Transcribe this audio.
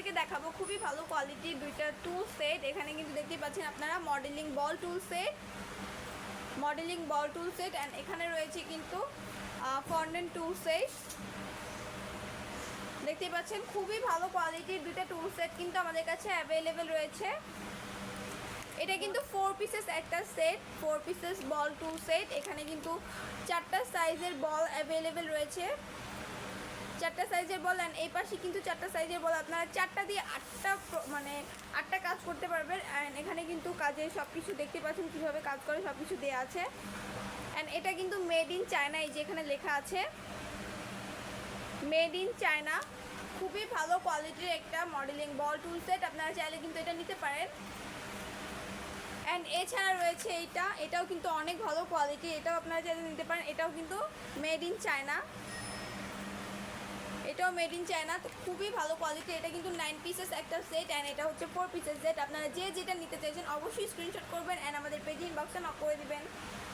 আপনাদেরকে দেখাবো খুবই ভালো কোয়ালিটির দুইটা টুল সেট এখানে কিন্তু দেখতেই পাচ্ছেন আপনারা modelling ball tool set modelling ball tool set and এখানে রয়েছে কিন্তু ফন্ডেন টুল সেট দেখতেই পাচ্ছেন খুবই ভালো কোয়ালিটির দুইটা টুল সেট কিন্তু আমাদের কাছে অ্যাভেলেবেল রয়েছে। এটা কিন্তু ফোর পিসেস একটা set four pieces ball tool set এখানে কিন্তু চারটা সাইজের বল অ্যাভেলেবেল রয়েছে। চারটা সাইজের বল অ্যান্ড এই পাশে কিন্তু চারটা সাইজের বল, আপনারা চারটা দিয়ে আটটা মানে আটটা কাজ করতে পারবেন। অ্যান্ড এখানে কিন্তু কাজে সব কিছু দেখতে পাচ্ছেন কীভাবে কাজ করে সব কিছু দেওয়া আছে। অ্যান্ড এটা কিন্তু মেড ইন চায়না এই যে এখানে লেখা আছে। মেড ইন চায়না খুবই ভালো কোয়ালিটির একটা মডেলিং বল টুল সেট আপনারা চাইলে কিন্তু এটা নিতে পারেন। অ্যান্ড এছাড়া রয়েছে এইটা, এটাও কিন্তু অনেক ভালো কোয়ালিটি এটাও আপনারা চাইলে নিতে পারেন, এটাও কিন্তু মেড ইন চায়না এটাও মেড ইন চায়না তো খুবই ভালো কোয়ালিটি এটা কিন্তু নাইন পিসেস একটা সেট অ্যান্ড এটা হচ্ছে ফোর পিসেস সেট আপনারা যে যেটা নিতে চাইছেন, অবশ্যই স্ক্রিনশট করবেন অ্যান্ড আমাদের পেজ ইনবক্সে নক করে দিবেন।